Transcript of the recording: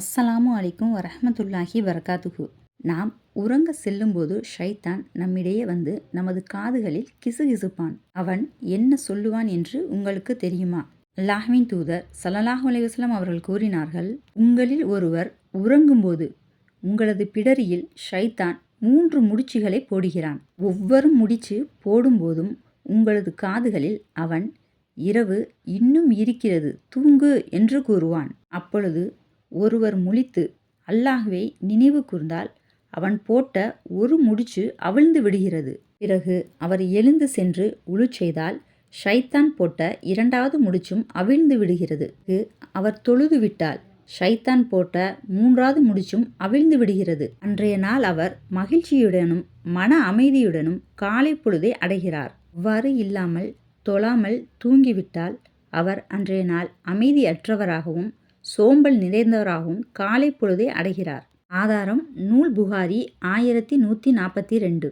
அஸ்ஸலாமு அலைக்கும் வரஹ்மத்துல்லாஹி வரகாத்துகு நாம் உறங்க செல்லும்போது ஷைத்தான் நம்மிடையே வந்து நமது காதுகளில் கிசுகிசுப்பான். அவன் என்ன சொல்லுவான் என்று உங்களுக்கு தெரியுமா? அல்லாஹ்வின் தூதர் ஸல்லல்லாஹு அலைவாஸ்லாம் அவர்கள் கூறினார்கள் உங்களில் ஒருவர் உறங்கும்போது உங்களது பிடரியில் ஷைத்தான் மூன்று முடிச்சுகளை போடுகிறான். ஒவ்வொரு முடிச்சு போடும்போதும் உங்களது காதுகளில் அவன் இரவு இன்னும் இருக்கிறது தூங்கு என்று கூறுவான். அப்பொழுது ஒருவர் முழித்து அல்லாஹ்வை நினைவு கூர்ந்தால் அவன் போட்ட ஒரு முடிச்சு அவிழ்ந்து விடுகிறது. பிறகு அவர் எழுந்து சென்று உழு செய்தால் ஷைத்தான் போட்ட இரண்டாவது முடிச்சும் அவிழ்ந்து விடுகிறது. அவர் தொழுது விட்டால் ஷைத்தான் போட்ட மூன்றாவது முடிச்சும் அவிழ்ந்து விடுகிறது. அன்றைய நாள் அவர் மகிழ்ச்சியுடனும் மன அமைதியுடனும் காலை பொழுதை அடைகிறார். அவ்வாறு இல்லாமல் தொழாமல் தூங்கிவிட்டால் அவர் அன்றைய நாள் அமைதியற்றவராகவும் சோம்பல் நிறைந்தவராகவும் காலை பொழுதை அடைகிறார். ஆதாரம் நூல் புகாரி ஆயிரத்தி நூற்றி நாற்பத்தி ரெண்டு.